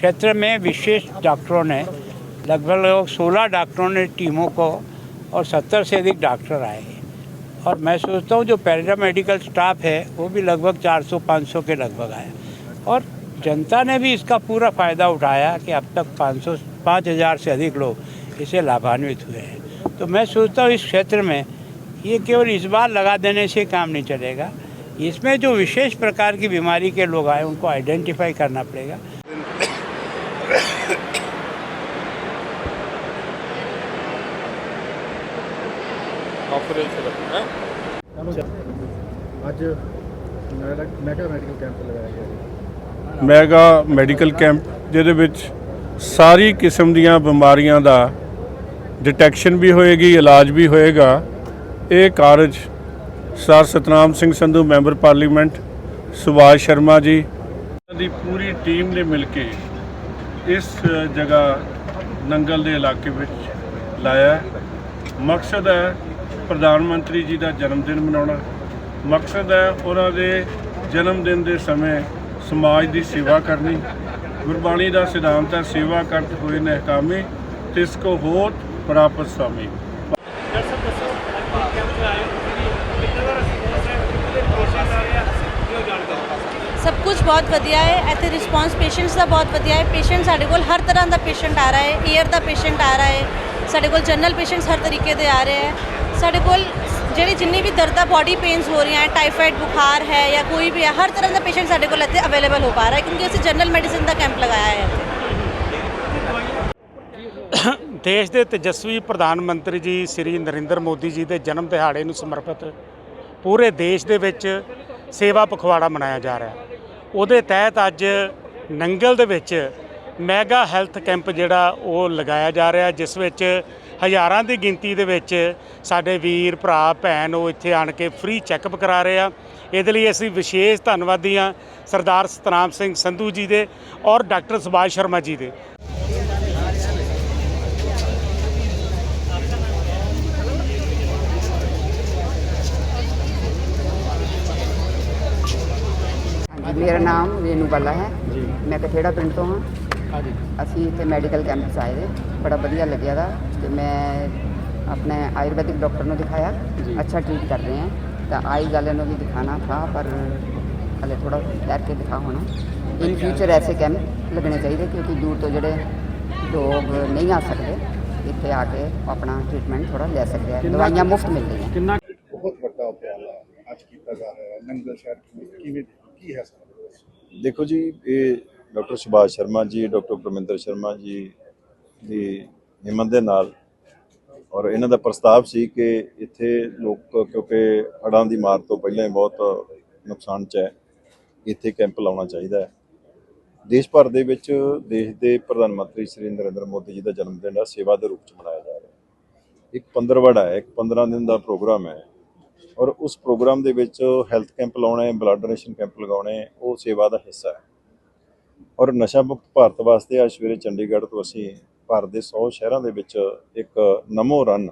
کھیتر میں وشیش ڈاکٹروں نے، لگ بھگ لگ سولہ ڈاکٹروں نے ٹیموں کو اور ستر سے ادھک ڈاکٹر آئے اور میں سوچتا ہوں جو پیرا میڈیکل اسٹاف ہے، وہ بھی لگ بھگ چار سو، پانچ سو کے لگ بھگ آیا اور جنتا نے بھی اس کا پورا فائدہ اٹھایا کہ اب تک پانچ سو، پانچ ہزار سے ادھک لوگ اسے لابھانوت ہوئے ہیں۔ تو میں سوچتا ہوں اس کھیتر میں یہ کیول اس بار لگا دینے سے کام نہیں چلے گا۔ اس میں جو وشیش پرکار کی بیماری کے لوگ آئے، ان کو آئیڈینٹیفائی کرنا پڑے گا۔ Mega medical camp mega medical camp ਜਿਹਦੇ ਵਿੱਚ ਸਾਰੀ ਕਿਸਮ ਦੀਆਂ ਬਿਮਾਰੀਆਂ ਦਾ ਡਿਟੈਕਸ਼ਨ ਵੀ ਹੋਏਗੀ ਇਲਾਜ ਵੀ ਹੋਏਗਾ। ਇਹ ਕਾਰਜ sir Satnam Singh Sandhu member parliament Subhash Sharma ji ਦੀ ਪੂਰੀ ਟੀਮ ਨੇ ਮਿਲ ਕੇ ਇਸ ਜਗ੍ਹਾ ਨੰਗਲ ਦੇ ਇਲਾਕੇ ਵਿੱਚ ਲਾਇਆ। ਮਕਸਦ ਹੈ ਪ੍ਰਧਾਨ ਮੰਤਰੀ ਜੀ ਦਾ ਜਨਮ ਦਿਨ ਮਨਾਉਣਾ। ਮਕਸਦ ਹੈ ਉਹਨਾਂ ਦੇ ਜਨਮ ਦਿਨ ਦੇ ਸਮੇਂ ਸਮਾਜ ਦੀ ਸੇਵਾ ਕਰਨੀ। ਗੁਰਬਾਣੀ ਦਾ ਸਿਧਾਂਤ ਹੈ, ਸੇਵਾ ਕਰਤ ਹੋਏ ਨਹਿਕਾਮੇ ਤਿਸ ਕੋ ਹੋਤ ਪ੍ਰਾਪਤ ਸਾਮੀ। ਸਭ ਕੁਝ ਬਹੁਤ ਵਧੀਆ ਹੈ। ਇੱਥੇ ਰਿਸਪੌਂਸ ਪੇਸ਼ੈਂਟਸ ਦਾ ਬਹੁਤ ਵਧੀਆ ਹੈ। ਪੇਸ਼ੈਂਟ ਸਾਡੇ ਕੋਲ ਹਰ ਤਰ੍ਹਾਂ ਦਾ ਪੇਸ਼ੈਂਟ ਆ ਰਿਹਾ ਹੈ। ਈਅਰ ਦਾ ਪੇਸ਼ੈਂਟ ਆ ਰਿਹਾ ਹੈ। ਸਾਡੇ ਕੋਲ ਜਨਰਲ ਪੇਸ਼ੈਂਟਸ ਹਰ ਤਰੀਕੇ ਦੇ ਆ ਰਹੇ ਹੈ। ਸਾਡੇ ਕੋਲ ਜਿਹੜੀ ਜਿੰਨੀ ਵੀ ਦਰਦਾਂ ਬਾਡੀ ਪੇਨਸ ਹੋ ਰਹੀਆਂ ਹੈ ਟਾਈਫਾਇਡ ਬੁਖਾਰ ਹੈ ਜਾਂ ਕੋਈ ਵੀ ਹੈ ਹਰ ਤਰ੍ਹਾਂ ਦਾ ਪੇਸ਼ੈਂਟ ਸਾਡੇ ਕੋਲ ਇੱਥੇ ਅਵੇਲੇਬਲ ਹੋ ਪਾ ਰਿਹਾ ਹੈ ਕਿਉਂਕਿ ਅਸੀਂ ਜਨਰਲ ਮੈਡੀਸਿਨ ਦਾ ਕੈਂਪ ਲਗਾਇਆ ਹੈ ਇੱਥੇ। ਦੇਸ਼ ਦੇ ਤੇਜਸਵੀ ਪ੍ਰਧਾਨ ਮੰਤਰੀ ਜੀ ਸ੍ਰੀ ਨਰਿੰਦਰ ਮੋਦੀ ਜੀ ਦੇ ਜਨਮ ਦਿਹਾੜੇ ਨੂੰ ਸਮਰਪਿਤ ਪੂਰੇ ਦੇਸ਼ ਦੇ ਵਿੱਚ ਸੇਵਾ ਪਖਵਾੜਾ ਮਨਾਇਆ ਜਾ ਰਿਹਾ। ਉਹਦੇ ਤਹਿਤ ਅੱਜ ਨੰਗਲ ਦੇ ਵਿੱਚ ਮੈਗਾ ਹੈਲਥ ਕੈਂਪ ਜਿਹੜਾ ਉਹ ਲਗਾਇਆ ਜਾ ਰਿਹਾ, ਜਿਸ ਵਿੱਚ ਹਜ਼ਾਰਾਂ ਦੀ ਗਿਣਤੀ ਦੇ ਵਿੱਚ ਸਾਡੇ ਵੀਰ ਭਰਾ ਭੈਣ ਉਹ ਇੱਥੇ ਆਣ ਕੇ ਫ੍ਰੀ ਚੈੱਕਅਪ ਕਰਾ ਰਹੇ ਆ। ਇਹਦੇ ਲਈ ਅਸੀਂ ਵਿਸ਼ੇਸ਼ ਧੰਨਵਾਦੀ ਹਾਂ ਸਰਦਾਰ ਸਤਨਾਮ ਸਿੰਘ ਸੰਧੂ ਜੀ ਦੇ ਔਰ ਡਾਕਟਰ ਸੁਭਾਸ਼ ਸ਼ਰਮਾ ਜੀ ਦੇ। ਮੇਰਾ ਨਾਮ ਰੇਨੂ ਬਾਲਾ ਹੈ। ਮੈਂ ਕਥੇੜਾ ਪਿੰਡ ਤੋਂ ਹਾਂ। ਹਾਂਜੀ। ਅਸੀਂ ਇੱਥੇ ਮੈਡੀਕਲ ਕੈਂਪ 'ਚ ਆਏ ਦੇ ਬੜਾ ਵਧੀਆ ਲੱਗਿਆ ਦਾ ਤੇ ਮੈਂ ਆਪਣੇ ਆਯੁਰਵੈਦਿਕ ਡਾਕਟਰ ਨੂੰ ਦਿਖਾਇਆ ਅੱਛਾ ਟ੍ਰੀਟ ਕਰ ਰਹੇ हैं ਤਾਂ ਆਈ ਵਾਲੇ ਨੂੰ ਵੀ ਦਿਖਾਣਾ ਥਾ ਪਰ ਹਲੇ ਥੋੜਾ ਠਹਿਰ ਕੇ ਦਿਖਾ ਹੋਣਾ। ਇਨ ਫਿਊਚਰ ਐਸੇ ਕੈਂਪ ਲੱਗਣੇ ਚਾਹੀਦੇ ਕਿਉਂਕਿ ਦੂਰ ਤੋਂ ਜਿਹੜੇ ਲੋਕ ਨਹੀਂ ਆ ਸਕਦੇ ਇੱਥੇ ਆ ਕੇ ਆਪਣਾ ਟ੍ਰੀਟਮੈਂਟ ਥੋੜਾ ਲੈ ਸਕਦੇ ਆ। ਦਵਾਈਆਂ ਮੁਫਤ ਮਿਲ ਰਹੀਆਂ ਕਿੰਨਾ ਬਹੁਤ ਵੱਡਾ ਉਪਰਾਲਾ ਅੱਜ ਕੀਤਾ ਜਾ ਰਿਹਾ ਹੈ ਨੰਗਲ ਸ਼ਹਿਰ ਕਿਵੇਂ ਕੀ ਹੈ ਸਰ? ਦੇਖੋ ਜੀ ਇਹ ਡਾਕਟਰ ਸੁਭਾਸ਼ ਸ਼ਰਮਾ ਜੀ, ਡਾਕਟਰ ਪਰਮਿੰਦਰ ਸ਼ਰਮਾ ਜੀ ਦੀ ਹਿੰਮਤ ਦੇ ਨਾਲ ਔਰ ਇਹਨਾਂ ਦਾ ਪ੍ਰਸਤਾਵ ਸੀ ਕਿ ਇੱਥੇ ਲੋਕ, ਕਿਉਂਕਿ ਹੜ੍ਹਾਂ ਦੀ ਮਾਰ ਤੋਂ ਪਹਿਲਾਂ ਹੀ ਬਹੁਤ ਨੁਕਸਾਨ ਚ ਹੈ, ਇੱਥੇ ਕੈਂਪ ਲਾਉਣਾ ਚਾਹੀਦਾ ਹੈ। ਦੇਸ਼ ਭਰ ਦੇ ਵਿੱਚ ਦੇਸ਼ ਦੇ ਪ੍ਰਧਾਨ ਮੰਤਰੀ ਸ੍ਰੀ ਨਰਿੰਦਰ ਮੋਦੀ ਜੀ ਦਾ ਜਨਮ ਦਿਨ ਹੈ ਸੇਵਾ ਦੇ ਰੂਪ ਚ ਮਨਾਇਆ ਜਾ ਰਿਹਾ ਹੈ। ਇੱਕ ਪੰਦਰਵੜਾ ਹੈ, ਇੱਕ 15 ਦਿਨ ਦਾ ਪ੍ਰੋਗਰਾਮ ਹੈ ਔਰ ਉਸ ਪ੍ਰੋਗਰਾਮ ਦੇ ਵਿੱਚ ਹੈਲਥ ਕੈਂਪ ਲਾਉਣੇ, ਬਲੱਡ ਡੋਨੇਸ਼ਨ ਕੈਂਪ ਲਗਾਉਣੇ, ਉਹ ਸੇਵਾ ਦਾ ਹਿੱਸਾ ਹੈ। ਔਰ ਨਸ਼ਾ ਮੁਕਤ ਭਾਰਤ ਵਾਸਤੇ ਅੱਜ ਸਵੇਰੇ ਚੰਡੀਗੜ੍ਹ ਤੋਂ ਅਸੀਂ ਭਾਰਤ ਦੇ 100 ਸ਼ਹਿਰਾਂ ਦੇ ਵਿੱਚ ਇੱਕ ਨਮੋ ਰਨ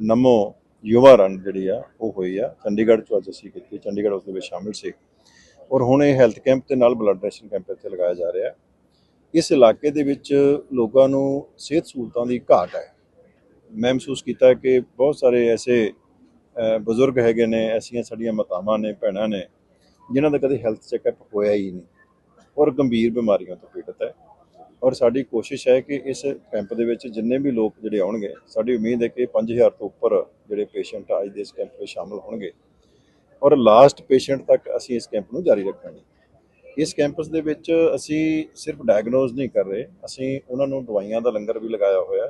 ਨਮੋ ਯੁਵਾ ਰਨ ਜਿਹੜੀ ਆ, ਉਹ ਹੋਈ ਆ। ਚੰਡੀਗੜ੍ਹ ਚ ਅੱਜ ਅਸੀਂ ਕੀਤੀ ਚੰਡੀਗੜ੍ਹ ਉਸ ਦੇ ਵਿੱਚ ਸ਼ਾਮਿਲ ਸੀ। ਔਰ ਹੁਣ ਇਹ ਹੈਲਥ ਕੈਂਪ ਦੇ ਨਾਲ ਬਲੱਡ ਡੋਨੇਸ਼ਨ ਕੈਂਪ ਇੱਥੇ ਲਗਾਇਆ ਜਾ ਰਿਹਾ। ਇਸ ਇਲਾਕੇ ਦੇ ਵਿੱਚ ਲੋਕਾਂ ਨੂੰ ਸਿਹਤ ਸਹੂਲਤਾਂ ਦੀ ਘਾਟ ਹੈ। ਮੈਂ ਮਹਿਸੂਸ ਕੀਤਾ ਕਿ ਬਹੁਤ ਸਾਰੇ ਐਸੇ ਬਜ਼ੁਰਗ ਹੈਗੇ ਨੇ, ਐਸੀਆਂ ਸਾਡੀਆਂ ਮਾਤਾਵਾਂ ਨੇ, ਭੈਣਾਂ ਨੇ, ਜਿਨ੍ਹਾਂ ਦਾ ਕਦੇ ਹੈਲਥ ਚੈੱਕਅਪ ਹੋਇਆ ਹੀ ਨਹੀਂ। ਔਰ ਗੰਭੀਰ ਬਿਮਾਰੀਆਂ ਤੋਂ ਪੀੜਤ ਹੈ। ਔਰ ਸਾਡੀ ਕੋਸ਼ਿਸ਼ ਹੈ ਕਿ ਇਸ ਕੈਂਪ ਦੇ ਵਿੱਚ ਜਿੰਨੇ ਵੀ ਲੋਕ ਜਿਹੜੇ ਆਉਣਗੇ, ਸਾਡੀ ਉਮੀਦ ਹੈ ਕਿ 5000 ਤੋਂ ਉੱਪਰ ਜਿਹੜੇ ਪੇਸ਼ੈਂਟ ਅੱਜ ਦੇ ਇਸ ਕੈਂਪ ਵਿੱਚ ਸ਼ਾਮਲ ਹੋਣਗੇ। ਔਰ ਲਾਸਟ ਪੇਸ਼ੈਂਟ ਤੱਕ ਅਸੀਂ ਇਸ ਕੈਂਪ ਨੂੰ ਜਾਰੀ ਰੱਖਾਂਗੇ। ਇਸ ਕੈਂਪਸ ਦੇ ਵਿੱਚ ਅਸੀਂ ਸਿਰਫ ਡਾਇਗਨੋਸ ਨਹੀਂ ਕਰ ਰਹੇ, ਅਸੀਂ ਉਹਨਾਂ ਨੂੰ ਦਵਾਈਆਂ ਦਾ ਲੰਗਰ ਵੀ ਲਗਾਇਆ ਹੋਇਆ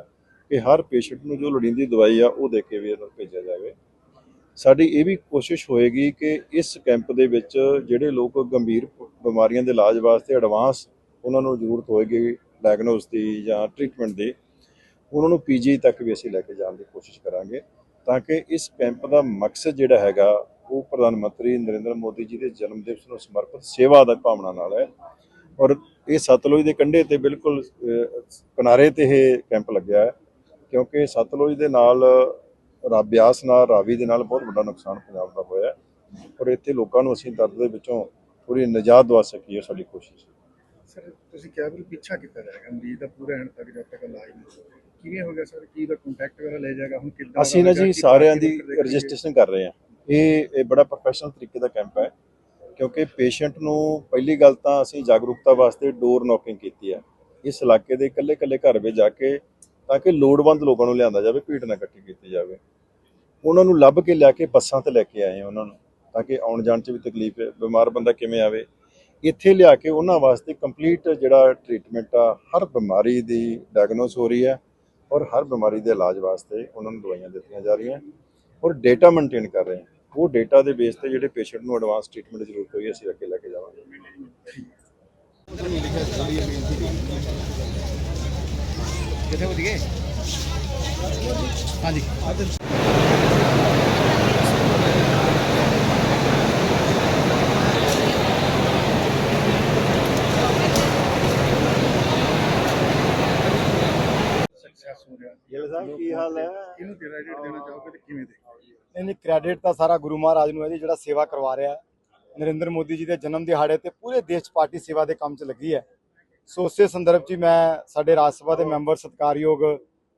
ਕਿ ਹਰ ਪੇਸ਼ੈਂਟ ਨੂੰ ਜੋ ਲੋੜੀਂਦੀ ਦਵਾਈ ਆ, ਉਹ ਦੇ ਕੇ ਵੀ ਇਹਨੂੰ ਭੇਜਿਆ ਜਾਵੇ। ਸਾਡੀ ਇਹ ਵੀ ਕੋਸ਼ਿਸ਼ ਹੋਏਗੀ ਕਿ ਇਸ ਕੈਂਪ ਦੇ ਵਿੱਚ ਜਿਹੜੇ ਲੋਕ ਗੰਭੀਰ ਬਿਮਾਰੀਆਂ ਦੇ ਇਲਾਜ ਵਾਸਤੇ ਐਡਵਾਂਸ ਉਹਨਾਂ ਨੂੰ ਜ਼ਰੂਰਤ ਹੋਏਗੀ ਡਾਇਗਨੋਸ ਦੀ ਜਾਂ ਟ੍ਰੀਟਮੈਂਟ ਦੀ, ਉਹਨਾਂ ਨੂੰ ਪੀਜੀ ਤੱਕ ਵੀ ਅਸੀਂ ਲੈ ਕੇ ਜਾਣ ਦੀ ਕੋਸ਼ਿਸ਼ ਕਰਾਂਗੇ ਤਾਂ ਕਿ ਇਸ ਕੈਂਪ ਦਾ ਮਕਸਦ ਜਿਹੜਾ ਹੈਗਾ, ਉਹ ਪ੍ਰਧਾਨ ਮੰਤਰੀ ਨਰਿੰਦਰ ਮੋਦੀ ਜੀ ਦੇ ਜਨਮ ਦਿਵਸ ਨੂੰ ਸਮਰਪਿਤ ਸੇਵਾ ਦਾ ਭਾਵਨਾ ਨਾਲ ਹੈ ਔਰ ਇਹ ਸਤਲੁਜ ਦੇ ਕੰਢੇ ਤੇ ਬਿਲਕੁਲ ਕਿਨਾਰੇ ਤੇ ਇਹ ਕੈਂਪ ਲੱਗਿਆ ਹੈ ਕਿਉਂਕਿ ਸਤਲੁਜ ਦੇ ਨਾਲ ਬਿਆਸ ਨਾਲ ਰਾਵੀ ਦੇ ਨਾਲ ਬਹੁਤ ਵੱਡਾ ਨੁਕਸਾਨ ਪੰਜਾਬ ਦਾ ਹੋਇਆ ਔਰ ਇੱਥੇ ਲੋਕਾਂ ਨੂੰ ਅਸੀਂ ਦਰਦ ਦੇ ਵਿੱਚੋਂ ਥੋੜੀ ਨਿਜਾਤ ਦਵਾ ਸਕੀਏ ਸਾਡੀ ਕੋਸ਼ਿਸ਼ ਹੈ। ਸਰ ਤੁਸੀਂ ਕਿਹਾ ਵੀ ਪਿੱਛਾ ਕੀਤਾ ਜਾਏਗਾ ਮਰੀਜ਼ ਦਾ ਪੂਰਾ ਐਂਡ ਤੱਕ ਜਦ ਤੱਕ ਇਲਾਜ ਨਹੀਂ ਕਿਵੇਂ ਹੋ ਗਿਆ ਸਰ? ਕੀ ਦਾ ਕੰਟੈਕਟ ਵਗੈਰਾ ਲੈ ਜਾਏਗਾ? ਹੁਣ ਕਿੱਦਾਂ ਅਸੀਂ ਨਾ ਜੀ ਸਾਰਿਆਂ ਦੀ ਰਜਿਸਟ੍ਰੇਸ਼ਨ ਕਰ ਰਹੇ ਹਾਂ। ਇਹ ਇਹ ਬੜਾ ਪ੍ਰੋਫੈਸ਼ਨਲ ਤਰੀਕੇ ਦਾ ਕੈਂਪ ਹੈ ਕਿਉਂਕਿ ਪੇਸ਼ੈਂਟ ਨੂੰ ਪਹਿਲੀ ਗੱਲ ਤਾਂ ਅਸੀਂ ਜਾਗਰੂਕਤਾ ਵਾਸਤੇ ਡੋਰ ਨੋਕਿੰਗ ਕੀਤੀ ਹੈ। ਇਸ ਇਲਾਕੇ ਦੇ ਇਕੱਲੇ-ਇਕੱਲੇ ਘਰ ਵਿੱਚ ਜਾ ਕੇ ਤਾਂ ਕਿ ਲੋੜਵੰਦ ਲੋਕਾਂ ਨੂੰ ਲਿਆਂਦਾ ਜਾਵੇ, ਭੀੜ ਨਾ ਇਕੱਠੀ ਕੀਤੀ ਜਾਵੇ। ਉਹਨਾਂ ਨੂੰ ਲੱਭ ਕੇ ਲਿਆ ਕੇ ਬੱਸਾਂ ਤੇ ਲੈ ਕੇ ਆਏ ਉਹਨਾਂ ਨੂੰ, ਤਾਂ ਕਿ ਆਉਣ ਜਾਣ 'ਚ ਵੀ ਤਕਲੀਫ ਹੈ, ਬਿਮਾਰ ਬੰਦਾ ਕਿਵੇਂ ਆਵੇ। ਇੱਥੇ ਲਿਆ ਕੇ ਉਹਨਾਂ ਵਾਸਤੇ ਕੰਪਲੀਟ ਜਿਹੜਾ ਟ੍ਰੀਟਮੈਂਟ ਆ, ਹਰ ਬਿਮਾਰੀ ਦੀ ਡਾਇਗਨੋਸ ਹੋ ਰਹੀ ਹੈ ਔਰ ਹਰ ਬਿਮਾਰੀ ਦੇ ਇਲਾਜ ਵਾਸਤੇ ਉਹਨਾਂ ਨੂੰ ਦਵਾਈਆਂ ਦਿੱਤੀਆਂ ਜਾ ਰਹੀਆਂ ਔਰ ਡੇਟਾ ਮੇਨਟੇਨ ਕਰ ਰਹੇ ਹਾਂ। ਉਹ ਡੇਟਾ ਦੇ ਬੇਸ ਤੇ ਜਿਹੜੇ ਪੇਸ਼ੈਂਟ ਨੂੰ ਐਡਵਾਂਸ ਟ੍ਰੀਟਮੈਂਟ ਦੀ ਜ਼ਰੂਰਤ ਹੋਈ, ਅਸੀਂ ਅੱਗੇ ਲੈ ਕੇ ਜਾਵਾਂਗੇ। ਕਿੱਥੇ ਹੋ ਹਾਂਜੀ। ਗਿੱਲ ਸਾਹਿਬ ਕੀ ਹਾਲ ਹੈ? ਇਹਨੂੰ ਕ੍ਰੈਡਿਟ ਦੇਣਾ ਚਾਹੋਗੇ ਤੇ ਕਿਵੇਂ ਦੇ? ਨਹੀਂ ਨਹੀਂ ਕ੍ਰੈਡਿਟ ਤਾਂ ਸਾਰਾ ਗੁਰੂ ਮਹਾਰਾਜ ਨੂੰ ਹੈ ਜੀ ਜਿਹੜਾ ਸੇਵਾ ਕਰਵਾ ਰਿਹਾ ਹੈ। ਨਰਿੰਦਰ ਮੋਦੀ ਜੀ ਦੇ ਜਨਮ ਦਿਹਾੜੇ ਤੇ ਪੂਰੇ ਦੇਸ਼ 'ਚ ਪਾਰਟੀ ਸੇਵਾ ਦੇ ਕੰਮ 'ਚ ਲੱਗੀ ਹੈ। ਸੋ ਉਸੇ ਸੰਦਰਭ 'ਚ ਹੀ ਮੈਂ ਸਾਡੇ ਰਾਜ ਸਭਾ ਦੇ ਮੈਂਬਰ ਸਤਿਕਾਰਯੋਗ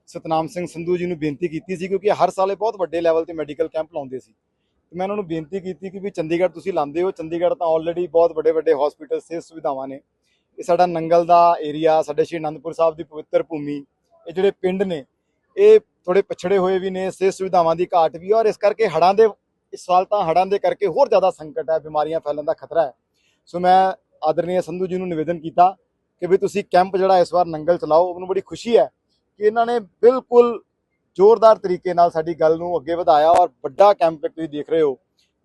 ਸਤਨਾਮ ਸਿੰਘ ਸੰਧੂ ਜੀ ਨੂੰ ਬੇਨਤੀ ਕੀਤੀ ਸੀ ਕਿਉਂਕਿ ਹਰ ਸਾਲ ਇਹ ਬਹੁਤ ਵੱਡੇ ਲੈਵਲ ਤੇ ਮੈਡੀਕਲ ਕੈਂਪ ਲਾਉਂਦੇ ਸੀ। ਤੇ ਮੈਂ ਉਹਨਾਂ ਨੂੰ ਬੇਨਤੀ ਕੀਤੀ ਕਿ ਵੀ ਚੰਡੀਗੜ੍ਹ ਤੁਸੀਂ ਲਾਉਂਦੇ ਹੋ, ਚੰਡੀਗੜ੍ਹ ਤਾਂ ਆਲਰੇਡੀ ਬਹੁਤ ਵੱਡੇ ਵੱਡੇ ਹਸਪੀਟਲ ਸਿਹਤ ਸੁਵਿਧਾਵਾਂ ਨੇ। ਇਹ ਸਾਡਾ ਨੰਗਲ ਦਾ ਏਰੀਆ ਸਾਡੇ ਸ਼੍ਰੀ ਅਨੰਦਪੁਰ ਸਾਹਿਬ ਦੀ ਪਵਿੱਤਰ ਭੂਮੀ, ਇਹ ਜਿਹੜੇ ਪਿੰਡ ਨੇ, ਇਹ ਥੋੜੇ ਪਛੜੇ ਹੋਏ ਵੀ ਨੇ, ਸਿਹਤ ਸੁਵਿਧਾਵਾਂ ਦੀ ਘਾਟ ਵੀ, ਔਰ ਇਸ ਕਰਕੇ ਹੜ੍ਹਾਂ ਦੇ, ਇਸ ਸਾਲ ਤਾਂ ਹੜ੍ਹਾਂ ਦੇ ਕਰਕੇ ਹੋਰ ਜ਼ਿਆਦਾ ਸੰਕਟ ਹੈ, ਬਿਮਾਰੀਆਂ ਫੈਲਣ ਦਾ ਖਤਰਾ ਹੈ। ਸੋ ਮੈਂ ਆਦਰਨੀय ਸੰਧੂ ਜੀ ਨੂੰ ਨਿਵੇਦਨ ਕੀਤਾ ਕਿ ਵੀ ਤੁਸੀਂ ਕੈਂਪ ਜਿਹੜਾ ਇਸ ਵਾਰ ਨੰਗਲ ਚਲਾਓ, ਮੈਨੂੰ ਬੜੀ ਖੁਸ਼ੀ ਹੈ ਕਿ ਇਹਨਾਂ ਨੇ ਬਿਲਕੁਲ ਜ਼ੋਰਦਾਰ ਤਰੀਕੇ ਨਾਲ ਸਾਡੀ ਗੱਲ ਨੂੰ ਅੱਗੇ ਵਧਾਇਆ ਔਰ ਵੱਡਾ ਕੈਂਪ ਤੁਸੀਂ ਦੇਖ ਰਹੇ ਹੋ।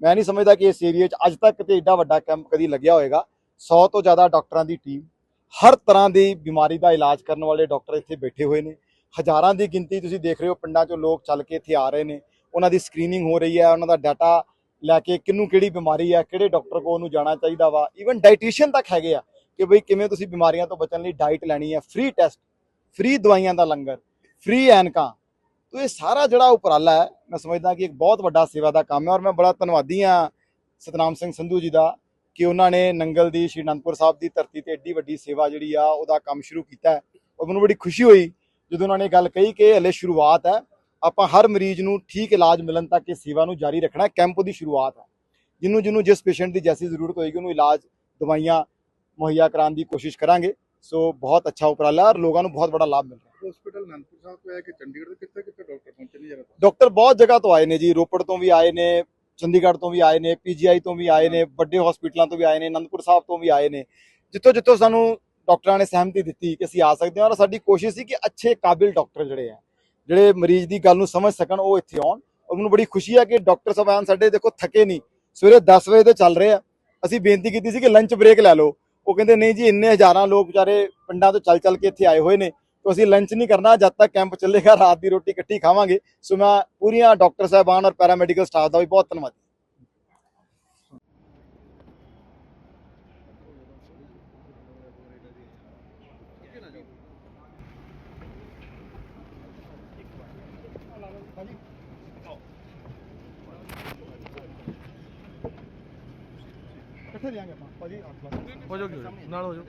ਮੈਂ ਨਹੀਂ ਸਮਝਦਾ ਕਿ ਇਸ ਏਰੀਆ 'ਚ ਅੱਜ ਤੱਕ ਤੇ ਐਡਾ ਵੱਡਾ ਕੈਂਪ ਕਦੀ ਲੱਗਿਆ ਹੋਵੇਗਾ 100 ਤੋਂ ਜ਼ਿਆਦਾ ਡਾਕਟਰਾਂ ਦੀ ਟੀਮ ਹਰ ਤਰ੍ਹਾਂ ਦੀ ਬਿਮਾਰੀ ਦਾ ਇਲਾਜ ਕਰਨ ਵਾਲੇ ਡਾਕਟਰ ਇੱਥੇ ਬੈਠੇ ਹੋਏ ਨੇ। ਹਜ਼ਾਰਾਂ ਦੀ ਗਿਣਤੀ ਤੁਸੀਂ ਦੇਖ ਰਹੇ ਹੋ, ਪਿੰਡਾਂ 'ਚੋਂ ਲੋਕ ਚੱਲ ਕੇ ਇੱਥੇ ਆ ਰਹੇ ਨੇ। ਉਹਨਾਂ ਦੀ ਸਕਰੀਨਿੰਗ ਹੋ ਰਹੀ ਹੈ, ਉਹਨਾਂ ਦਾ ਡਾਟਾ ਲੈ ਕੇ ਕਿਹਨੂੰ ਕਿਹੜੀ ਬਿਮਾਰੀ ਹੈ, ਕਿਹੜੇ ਡਾਕਟਰ ਕੋਲ ਉਹਨੂੰ ਜਾਣਾ ਚਾਹੀਦਾ ਵਾ। ਈਵਨ ਡਾਈਟੀਸ਼ੀਅਨ ਤੱਕ ਹੈਗੇ ਆ। ਕਿ ਬਈ ਕਿਵੇਂ ਤੁਸੀਂ ਬਿਮਾਰੀਆਂ ਤੋਂ ਬਚਣ ਲਈ ਡਾਈਟ ਲੈਣੀ ਹੈ ਫ੍ਰੀ ਟੈਸਟ ਫ੍ਰੀ ਦਵਾਈਆਂ ਦਾ ਲੰਗਰ ਫ੍ਰੀ ਐਨਕਾਂ। ਤੋ ਇਹ ਸਾਰਾ ਜਿਹੜਾ ਉਪਰਾਲਾ ਹੈ, ਮੈਂ ਸਮਝਦਾ ਕਿ ਇੱਕ ਬਹੁਤ ਵੱਡਾ ਸੇਵਾ ਦਾ ਕੰਮ ਹੈ ਔਰ ਮੈਂ ਬੜਾ ਧੰਨਵਾਦੀ ਹਾਂ ਸਤਨਾਮ ਸਿੰਘ ਸੰਧੂ ਜੀ ਦਾ ਕਿ ਉਹਨਾਂ ਨੇ ਨੰਗਲ ਦੀ, ਸ਼੍ਰੀ ਅਨੰਦਪੁਰ ਸਾਹਿਬ ਦੀ ਧਰਤੀ ਤੇ ਐਡੀ ਵੱਡੀ ਸੇਵਾ ਜਿਹੜੀ ਆ, ਉਹਦਾ ਕੰਮ ਸ਼ੁਰੂ ਕੀਤਾ ਔਰ ਮੈਨੂੰ ਬੜੀ ਖੁਸ਼ੀ ਹੋਈ ਜਦੋਂ ਉਹਨਾਂ ਨੇ ਗੱਲ ਕਹੀ ਕਿ ਹਲੇ ਸ਼ੁਰੂਆਤ ਹੈ, ਆਪਾਂ ਹਰ ਮਰੀਜ਼ ਨੂੰ ਠੀਕ ਇਲਾਜ ਮਿਲਣ ਤੱਕ ਇਹ ਸੇਵਾ ਨੂੰ ਜਾਰੀ ਰੱਖਣਾ ਕੈਂਪ ਦੀ ਸ਼ੁਰੂਆਤ ਹੈ। ਜਿਹਨੂੰ ਜਿਹਨੂੰ ਜਿਸ ਪੇਸ਼ੈਂਟ ਦੀ ਜੈਸੀ ਜ਼ਰੂਰਤ ਹੋਏਗੀ, ਉਹਨੂੰ ਇਲਾਜ, ਦਵਾਈਆਂ ਮੁਹੱਈਆ ਕਰਾਉਣ ਦੀ ਕੋਸ਼ਿਸ਼ ਕਰਾਂਗੇ। ਸੋ ਬਹੁਤ ਅੱਛਾ ਉਪਰਾਲਾ ਔਰ ਲੋਕਾਂ ਨੂੰ ਬਹੁਤ ਬੜਾ ਲਾਭ ਮਿਲ ਰਿਹਾ। ਹਸਪੀਟਲ ਅਨੰਦਪੁਰ ਸਾਹਿਬ ਤੋਂ ਆਇਆ ਕਿ ਚੰਡੀਗੜ੍ਹ ਦੇ ਕਿੱਥੇ ਕਿੱਥੇ ਡਾਕਟਰ ਪਹੁੰਚੇ ਨੇ ਜਰਾ ਡਾਕਟਰ ਬਹੁਤ ਜਗ੍ਹਾ ਤੋਂ ਆਏ ਨੇ ਜੀ। ਰੋਪੜ ਤੋਂ ਵੀ ਆਏ ਨੇ ਚੰਡੀਗੜ੍ਹ ਤੋਂ ਵੀ ਆਏ ਨੇ ਪੀਜੀਆਈ ਤੋਂ ਵੀ ਆਏ ਨੇ ਵੱਡੇ ਹਸਪੀਟਲਾਂ ਤੋਂ ਵੀ ਆਏ ਨੇ ਅਨੰਦਪੁਰ ਸਾਹਿਬ ਤੋਂ ਵੀ ਆਏ ਨੇ। ਜਿੱਥੋਂ ਜਿੱਥੋਂ ਸਾਨੂੰ ਡਾਕਟਰਾਂ ਨੇ ਸਹਿਮਤੀ ਦਿੱਤੀ ਕਿ ਅਸੀਂ ਆ ਸਕਦੇ ਹਾਂ ਔਰ ਸਾਡੀ ਕੋਸ਼ਿਸ਼ ਸੀ ਕਿ ਅੱਛੇ ਕਾਬਿਲ ਡਾਕਟਰ ਜਿਹੜੇ ਆ ਜਿਹੜੇ ਮਰੀਜ਼ ਦੀ ਗੱਲ ਨੂੰ ਸਮਝ ਸਕਣ ਉਹ ਇੱਥੇ ਆਉਣ। ਔਰ ਮੈਨੂੰ ਬੜੀ ਖੁਸ਼ੀ ਹੈ ਕਿ ਡਾਕਟਰ ਸਾਹਿਬਾਨ ਸਾਡੇ ਦੇਖੋ ਥੱਕੇ ਨਹੀਂ। ਸਵੇਰੇ 10 ਵਜੇ ਤੋਂ ਚੱਲ ਰਹੇ ਆ। ਅਸੀਂ ਬੇਨਤੀ ਕੀਤੀ ਸੀ ਕਿ ਲੰਚ ਬ੍ਰੇਕ ਲੈ ਲਓ। ਉਹ ਕਹਿੰਦੇ, ਨਹੀਂ ਜੀ, ਇੰਨੇ ਹਜ਼ਾਰਾਂ ਲੋਕ ਵਿਚਾਰੇ ਪਿੰਡਾਂ ਤੋਂ ਚੱਲ ਚੱਲ ਕੇ ਇੱਥੇ ਆਏ ਹੋਏ ਨੇ। ਤਾਂ ਅਸੀਂ ਲੰਚ ਨਹੀਂ ਕਰਨਾ, ਜਦ ਤੱਕ ਕੈਂਪ ਚੱਲੇਗਾ, ਰਾਤ ਦੀ ਰੋਟੀ ਇਕੱਠੀ ਖਾਵਾਂਗੇ। ਸੋ ਮੈਂ ਪੂਰੀਆਂ ਡਾਕਟਰ ਸਾਹਿਬਾਨ ਔਰ ਪੈਰਾਮੈਡੀਕਲ ਸਟਾਫ ਦਾ ਵੀ ਬਹੁਤ ਧੰਨਵਾਦ ਕਿੱਥੇ ਜਾਾਂਗੇ ਆਪਾਂ ਭਾਜੀ ਹੋ ਜਾਓ ਨਾਲ ਹੋ ਜਾਓ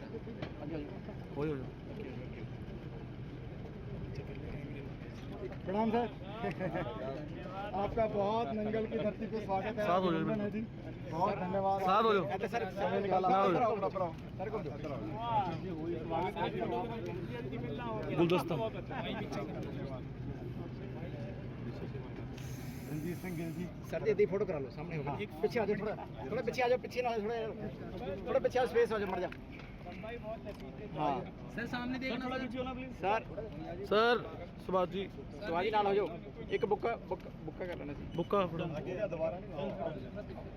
ਹੋ ਜਾਓ प्रणाम सर आपका बहुत नंगल की धरती पे स्वागत है साथ हो जाओ अभिनंदन है जी बहुत धन्यवाद साथ हो जाओ। ऐसे सर समय निकाला साथ हो जाओ। अपना, अपना, सर को दो। गुलदस्ता ਰਣਜੀਤ ਸਿੰਘ ਗਿੱਲ ਜੀ। ਸਰ ਤੇ ਇਦਾਂ ਫੋਟੋ ਕਰਾ ਲਓ ਸਾਹਮਣੇ ਹੋ। ਗਈ ਪਿੱਛੇ ਆ ਜਾਓ ਥੋੜਾ ਥੋੜਾ ਪਿੱਛੇ ਆ ਜਾਓ ਪਿੱਛੇ ਨਾਲ ਥੋੜਾ ਥੋੜਾ ਪਿੱਛੇ ਆ ਸਪੇਸ ਆ ਜਾਓ ਮਰ ਜਾ। ਹਾਂ। ਸਰ ਸਾਹਮਣੇ ਦੇਖਣਾ ਥੋੜਾ ਜਿਹਾ ਪਲੀਜ਼ ਸਰ ਸਰ ਸਵਾਜੀ। ਸਵਾਜੀ ਨਾਲ ਹੋ ਜਾਓ। ਇੱਕ ਬੁੱਕ ਬੁੱਕ ਬੁੱਕ ਕਰ ਲੈਣਾ ਸੀ। ਬੁੱਕਾ ਫੜੋ। ਅੱਗੇ ਜਾਂ ਦੁਬਾਰਾ ਨਹੀਂ